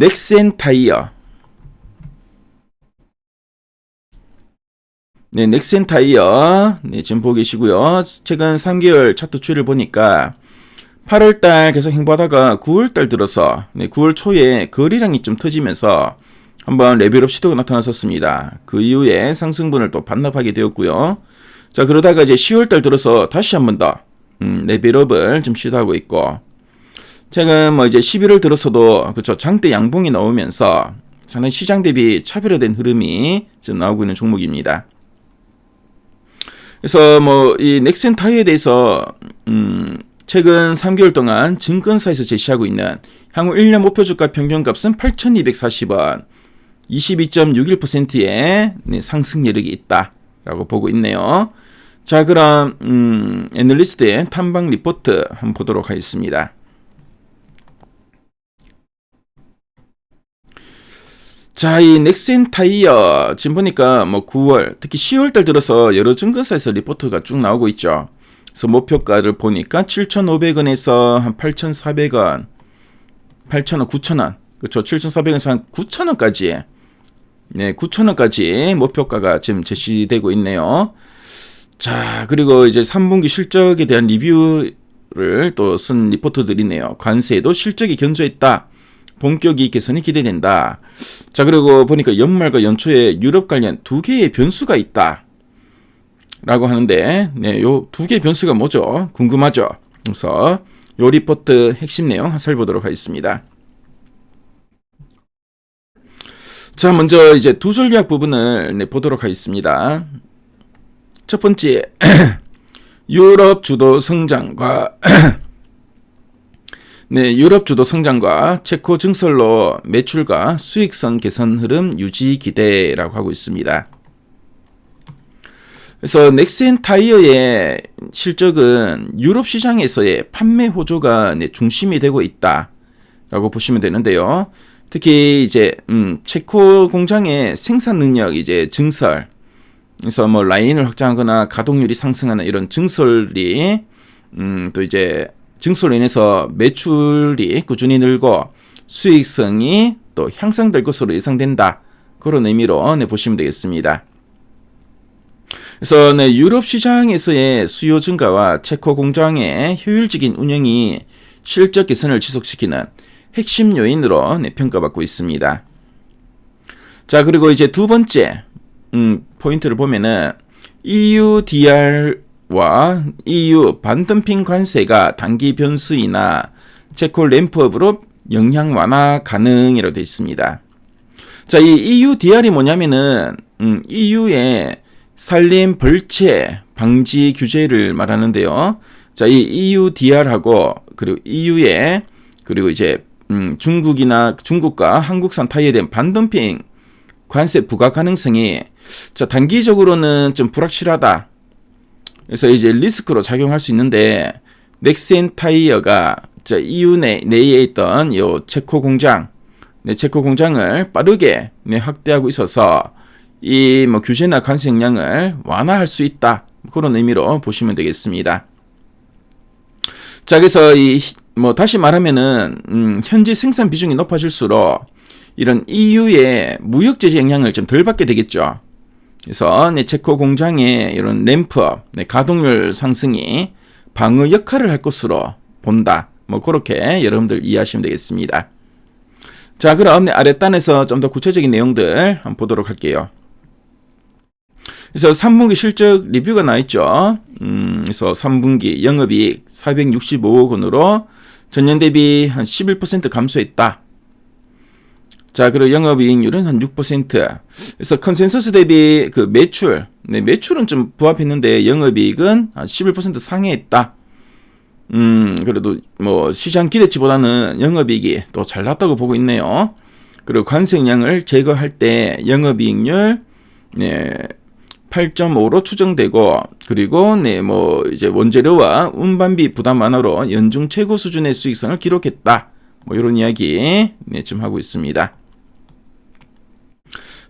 넥센 타이어. 네, 넥센 타이어. 네, 지금 보고 계시고요. 최근 3개월 차트 추이를 보니까 8월달 계속 행보하다가 9월달 들어서 네, 9월 초에 거래량이 좀 터지면서 한번 레벨업 시도가 나타났었습니다. 그 이후에 상승분을 또 반납하게 되었고요. 자, 그러다가 이제 10월달 들어서 다시 한 번 더, 음, 레벨업을 좀 시도하고 있고, 최근 뭐 이제 11월 들어서도, 그쵸, 장대 양봉이 나오면서 상당히 시장 대비 차별화된 흐름이 지금 나오고 있는 종목입니다. 그래서 뭐 이 넥센 타이어에 대해서, 음, 최근 3개월 동안 증권사에서 제시하고 있는 향후 1년 목표 주가 평균값은 8,240원, 22.61%의 상승 여력이 있다라고 보고 있네요. 자, 그럼 음, 애널리스트의 탐방 리포트 한번 보도록 하겠습니다. 자, 이 넥센 타이어 지금 보니까 뭐 9월, 특히 10월 달 들어서 여러 증권사에서 리포트가 쭉 나오고 있죠. 그래서 목표가를 보니까 7,500원에서 한 8,400원, 8,000원, 9,000원, 그렇죠. 7,400원에서 한 9,000원까지, 네, 9,000원까지 목표가가 지금 제시되고 있네요. 자, 그리고 이제 3분기 실적에 대한 리뷰를 또 쓴 리포트들이네요. 관세도 실적이 견조했다. 본격 이익 개선이 기대된다. 자, 그리고 보니까 연말과 연초에 유럽 관련 두 개의 변수가 있다. 라고 하는데, 네, 요 두 개의 변수가 뭐죠? 궁금하죠? 그래서 요 리포트 핵심 내용 살펴보도록 하겠습니다. 자, 먼저 이제 두 전략 부분을 네, 보도록 하겠습니다. 첫 번째, 유럽 주도 성장과 네, 유럽 주도 성장과 체코 증설로 매출과 수익성 개선 흐름 유지 기대라고 하고 있습니다. 그래서 넥센 타이어의 실적은 유럽 시장에서의 판매 호조가 네, 중심이 되고 있다라고 보시면 되는데요. 특히 이제 음, 체코 공장의 생산 능력 이제 증설, 그래서 뭐 라인을 확장하거나 가동률이 상승하는 이런 증설이 음, 또 이제 증설로 인해서 매출이 꾸준히 늘고 수익성이 또 향상될 것으로 예상된다. 그런 의미로 네, 보시면 되겠습니다. 그래서 네, 유럽 시장에서의 수요 증가와 체코 공장의 효율적인 운영이 실적 개선을 지속시키는 핵심 요인으로 네, 평가받고 있습니다. 자, 그리고 이제 두 번째 음, 포인트를 보면은 EUDR 와 EU 반덤핑 관세가 단기 변수이나 체코 램프업으로 영향 완화 가능이라고 되어 있습니다. 자, 이 EUDR이 뭐냐면은 음, EU의 산림 벌채 방지 규제를 말하는데요. 자, 이 EUDR하고 그리고 EU의 그리고 이제 음, 중국이나 중국과 한국산 타이어에 대한 반덤핑 관세 부과 가능성이 자, 단기적으로는 좀 불확실하다. 그래서 이제 리스크로 작용할 수 있는데 넥센 타이어가 자, EU 내, 내에 있던 요 체코 공장, 네, 체코 공장을 빠르게 네, 확대하고 있어서 이 뭐 규제나 영향을 완화할 수 있다. 그런 의미로 보시면 되겠습니다. 자, 그래서 이 뭐 다시 말하면은 음, 현지 생산 비중이 높아질수록 이런 EU의 무역 제재 영향을 좀 덜 받게 되겠죠. 그래서 네, 체코 공장의 이런 램프업, 네, 가동률 상승이 방어 역할을 할 것으로 본다. 뭐 그렇게 여러분들 이해하시면 되겠습니다. 자, 그럼 네, 아랫단에서 좀 더 구체적인 내용들 한번 보도록 할게요. 그래서 3분기 실적 리뷰가 나 있죠. 음, 그래서 3분기 영업이익 465억 원으로 전년 대비 한 11% 감소했다. 자, 그리고 영업이익률은 한 6%. 그래서 컨센서스 대비 그 매출, 네, 매출은 좀 부합했는데 영업이익은 한 11% 상회했다. 음, 그래도 뭐 시장 기대치보다는 영업이익이 또 잘 났다고 보고 있네요. 그리고 관세 영향을 제거할 때 영업이익률 네, 8.5로 추정되고 그리고 네 뭐 이제 원재료와 운반비 부담 완화로 연중 최고 수준의 수익성을 기록했다. 뭐 이런 이야기 네, 좀 하고 있습니다.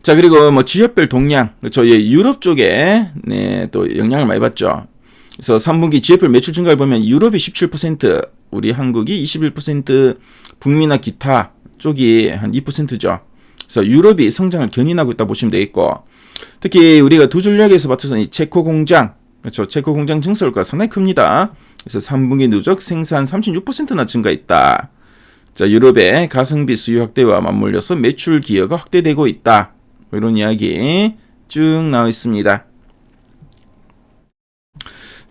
자 그리고 뭐 지역별 동향 그렇죠 예, 유럽 쪽에 네, 또 영향을 많이 받죠. 그래서 3분기 지역별 매출 증가를 보면 유럽이 17% 우리 한국이 21% 북미나 기타 쪽이 한 2%죠. 그래서 유럽이 성장을 견인하고 있다 보시면 되겠고 특히 우리가 두 전략에서 봤던 이 체코 공장 그렇죠. 체코 공장 증설가 상당히 큽니다. 그래서 3분기 누적 생산 36%나 증가했다. 자, 유럽의 가성비 수요 확대와 맞물려서 매출 기여가 확대되고 있다. 뭐 이런 이야기 쭉 나와 있습니다.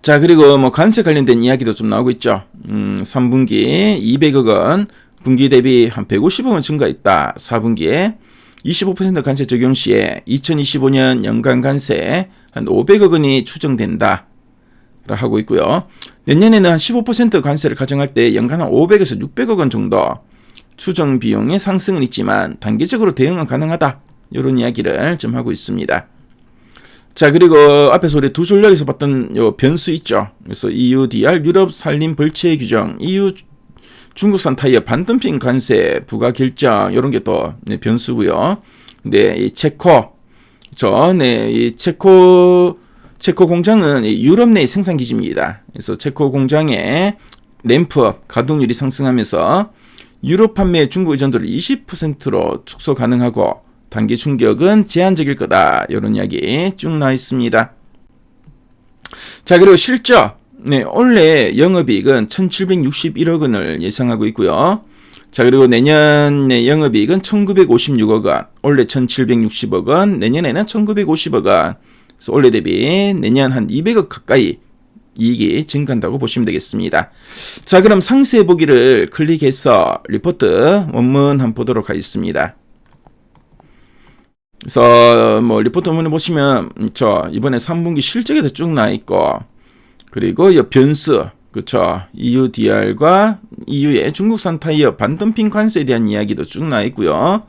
자, 그리고 뭐 관세 관련된 이야기도 좀 나오고 있죠. 음, 3분기 200억 원, 분기 대비 한 150억 원 증가했다. 4분기에 25% 관세 적용 시에 2025년 연간 관세 한 500억 원이 추정된다. 라 하고 있고요. 내년에는 한 15% 관세를 가정할 때 연간 한 500에서 600억 원 정도 추정 비용의 상승은 있지만 단기적으로 대응은 가능하다. 이런 이야기를 좀 하고 있습니다. 자, 그리고 앞에서 우리 두 전략에서 봤던 요 변수 있죠. 그래서 EUDR 유럽 산림 벌채 규정, EU 중국산 타이어 반덤핑 관세 부과 결정 이런 게 또 변수고요. 근데 이 체코 저네 이 체코 체코 공장은 이 유럽 내 생산 기지입니다. 그래서 체코 공장의 램프업 가동률이 상승하면서 유럽 판매 중국 의존도를 20%로 축소 가능하고 단기 충격은 제한적일 거다. 이런 이야기 쭉 나와 있습니다. 자, 그리고 실적. 네, 올해 영업이익은 1761억 원을 예상하고 있고요. 자, 그리고 내년에 영업이익은 1956억 원, 올해 1760억 원, 내년에는 1950억 원. 그래서 올해 대비 내년 한 200억 가까이 이익이 증가한다고 보시면 되겠습니다. 자, 그럼 상세 보기를 클릭해서 리포트 원문 한번 보도록 하겠습니다. 그래서 뭐 리포트 원문을 보시면 음, 저 이번에 3분기 실적에도 쭉 나와 있고 그리고 이 변수 그쵸 EUDR과 EU의 중국산 타이어 반덤핑 관세에 대한 이야기도 쭉 나와 있고요.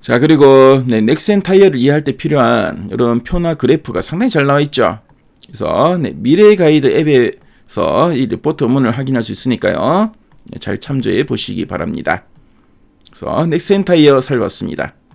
자 그리고 네, 넥센 타이어를 이해할 때 필요한 이런 표나 그래프가 상당히 잘 나와 있죠. 그래서 네, 미래 가이드 앱에서 이 리포트 원문을 확인할 수 있으니까요. 네, 잘 참조해 보시기 바랍니다. 그래서 넥센 타이어 살펴봤습니다.